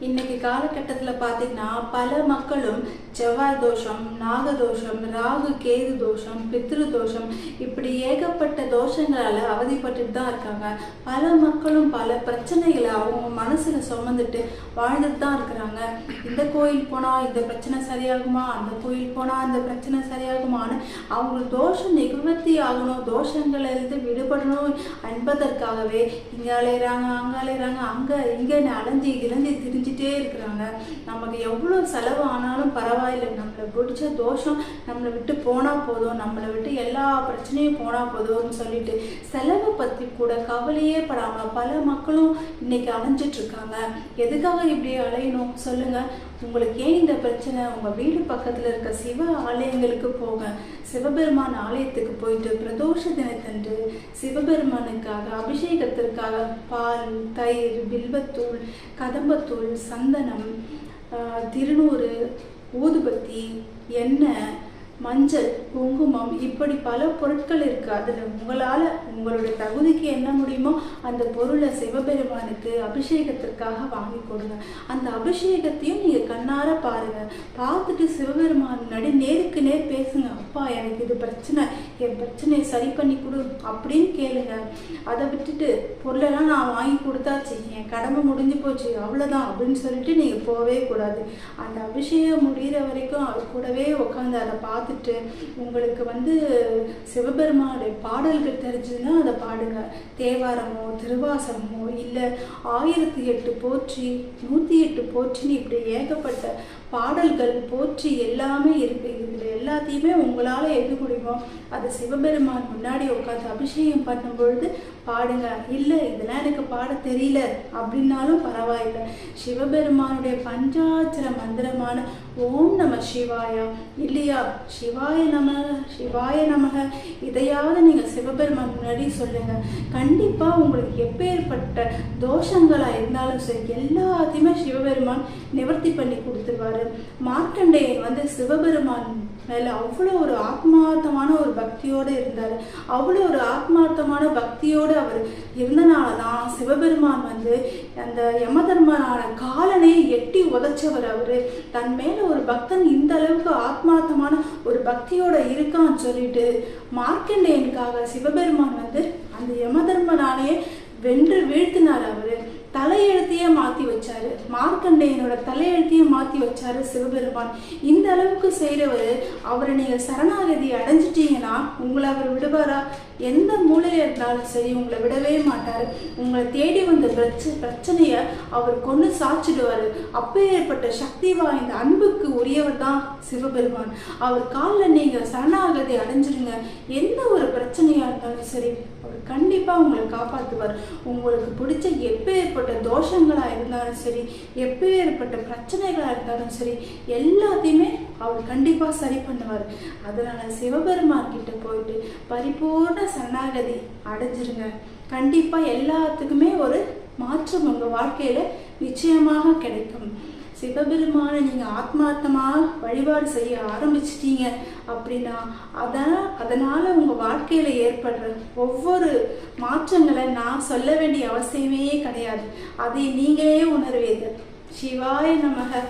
இன்னைக்கு காலகட்டத்தில் பார்த்தீங்கன்னா பல மக்களும் செவ்வாய் தோஷம் நாகதோஷம் ராகு கேது தோஷம் பித்ரு தோஷம் இப்படி ஏகப்பட்ட தோஷங்களால் அவதிப்பட்டுட்டு தான் இருக்காங்க. பல மக்களும் பல பிரச்சனைகளை அவங்க மனசில் சுமந்துட்டு வாழ்ந்துட்டு தான் இருக்கிறாங்க. இந்த கோயில் போனால் இந்த பிரச்சனை சரியாகுமா? அந்த கோயில் போனால் அந்த பிரச்சனை சரியாகுமான்னு அவங்களுக்கு தோஷம் நிவர்த்தி ஆகணும் தோஷங்களிலிருந்து விடுபடணும் என்பதற்காகவே இங்கே அலையிறாங்க அங்கே அலையிறாங்க அங்கே இங்கேன்னு அலைஞ்சி இழந்து திரிஞ்சிட்டே இருக்கிறாங்க. நமக்கு எவ்வளோ செலவு ஆனாலும் பரவாயில்லை. இல்லை நம்மளை பிடிச்ச தோஷம் நம்மளை விட்டு போனால் போதும் நம்மளை விட்டு எல்லா பிரச்சனையும் போனால் போதும்னு சொல்லிட்டு செலவை பற்றி கூட கவலையே படாமல் பல மக்களும் இன்னைக்கு அலைஞ்சிட்டு இருக்காங்க. எதுக்காக இப்படி அலையணும்? சொல்லுங்க. உங்களுக்கு ஏன் இந்த பிரச்சனை? உங்கள் வீடு பக்கத்தில் இருக்க சிவ ஆலயங்களுக்கு போங்க. சிவபெருமான் ஆலயத்துக்கு போயிட்டு பிரதோஷ தினத்தன்று சிவபெருமானுக்காக அபிஷேகத்திற்காக பால் தயிர் பில்வத்தூள் கதம்பத்தூள் சந்தனம் திருநூறு ஊதுபத்தி எண்ணெய் மஞ்சள் குங்குமம் இப்படி பல பொருட்கள் இருக்குது அதில் உங்களால் உங்களுடைய தகுதிக்கு என்ன முடியுமோ அந்த பொருளை சிவபெருமானுக்கு அபிஷேகத்திற்காக வாங்கி கொடுங்க. அந்த அபிஷேகத்தையும் நீங்கள் கண்ணார பாருங்கள் பார்த்துட்டு சிவபெருமான் முன்னாடி நேருக்கு நேர் பேசுங்க. அப்பா எனக்கு இது பிரச்சனை. என் பிரச்சனையை சரி பண்ணி கொடு அப்படின்னு கேளுங்க. அதை விட்டுட்டு பொருளெல்லாம் நான் வாங்கி கொடுத்தாச்சு. என் கடமை முடிஞ்சு போச்சு. அவ்வளோதான் அப்படின்னு சொல்லிட்டு நீங்கள் போகவே கூடாது. அந்த அபிஷேகம் முடிகிற வரைக்கும் அவர் கூடவே உட்காந்து அதை பார்த்து பார்த்துட்டு உங்களுக்கு வந்து சிவபெருமானுடைய பாடல்கள் தெரிஞ்சதுன்னா அதை பாடுங்க. தேவாரமோ திருவாசகமோ இல்லை ஆயிரத்தி எட்டு போற்றி நூற்றி எட்டு போற்றின்னு இப்படி ஏகப்பட்ட பாடல்கள் போற்றி எல்லாமே இருக்குது இதில் எல்லாத்தையுமே உங்களால் எது முடியுமோ? அது சிவபெருமான் முன்னாடி உட்காந்து அபிஷேகம் பண்ணும் பொழுது பாடுங்க. இல்லை இதெல்லாம் எனக்கு பாட தெரியல அப்படின்னாலும் பரவாயில்லை. சிவபெருமானுடைய பஞ்சாட்சர மந்திரமான ஓம் நம சிவாயா. இல்லையா? சிவாய நமக சிவாய நமக. இதையாவது நீங்கள் சிவபெருமான் முன்னாடி சொல்லுங்க. கண்டிப்பாக உங்களுக்கு எப்பேற்பட்ட தோஷங்களாக இருந்தாலும் சரி எல்லாத்தையுமே சிவபெருமான் நிவர்த்தி பண்ணி கொடுத்துருவாரு. மார்க்கண்டேயன் வந்து சிவபெருமான் மேலே அவ்வளோ ஒரு ஆத்மார்த்தமான ஒரு பக்தியோடு இருந்தார். அவ்வளோ ஒரு ஆத்மார்த்தமான பக்தியோடு அவர் இருந்தனால தான் சிவபெருமான் வந்து அந்த யமதர்மனான காலனை எட்டி உதைச்சவர் அவரு. தன் மேல ஒரு பக்தன் இந்த அளவுக்கு ஆத்மார்த்தமான ஒரு பக்தியோட இருக்கான்னு சொல்லிட்டு மார்க்கண்டேயனுக்காக சிவபெருமான் வந்து அந்த யமதர்மனானே வென்று வீழ்த்தினார் அவரு. தலையெழுத்தையே மாற்றி வச்சாரு. மார்க்கண்டேயனோட தலையெழுத்தையே மாற்றி வச்சாரு சிவபெருமான். இந்த அளவுக்கு செய்கிறவர் அவரை நீங்கள் சரணாகதி அடைஞ்சிட்டீங்கன்னா உங்களை அவர் விடுவாரா? எந்த மூலையில் இருந்தாலும் சரி உங்களை விடவே மாட்டார். உங்களை தேடி வந்த பிரச்ச பிரச்சனையை அவர் கொண்டு சாச்சிடுவார். அப்பேற்பட்ட சக்தி வாய்ந்த அன்புக்கு உரியவர் தான் சிவபெருமான். அவர் காலில் நீங்கள் சரணாகதி அடைஞ்சிருங்க. எந்த பிரச்சனையாக இருந்தாலும் சரி அவர் கண்டிப்பாக உங்களை காப்பாற்றுவார் உங்களுக்கு பிடிச்ச எப்பேற்பட்ட தோஷங்களாக இருந்தாலும் சரி எப்பேற்பட்ட பிரச்சனைகளாக இருந்தாலும் சரி எல்லாத்தையுமே அவர் கண்டிப்பாக சரி பண்ணுவார். அதனால் சிவபெருமான் கிட்ட போயிட்டு பரிபூர்ண சரணாகதி அடைஞ்சிருங்க. கண்டிப்பாக எல்லாத்துக்குமே ஒரு மாற்றம் உங்கள் வாழ்க்கையில் நிச்சயமாக கிடைக்கும். சிவபெருமானை நீங்கள் ஆத்மார்த்தமாக வழிபாடு செய்ய ஆரம்பிச்சிட்டீங்க அப்படின்னா அதனால் அதனால் உங்கள் வாழ்க்கையில் ஏற்படுற ஒவ்வொரு மாற்றங்களை நான் சொல்ல வேண்டிய அவசியமே கிடையாது. அதை நீங்களே உணர்வீர்கள். சிவாய நமக.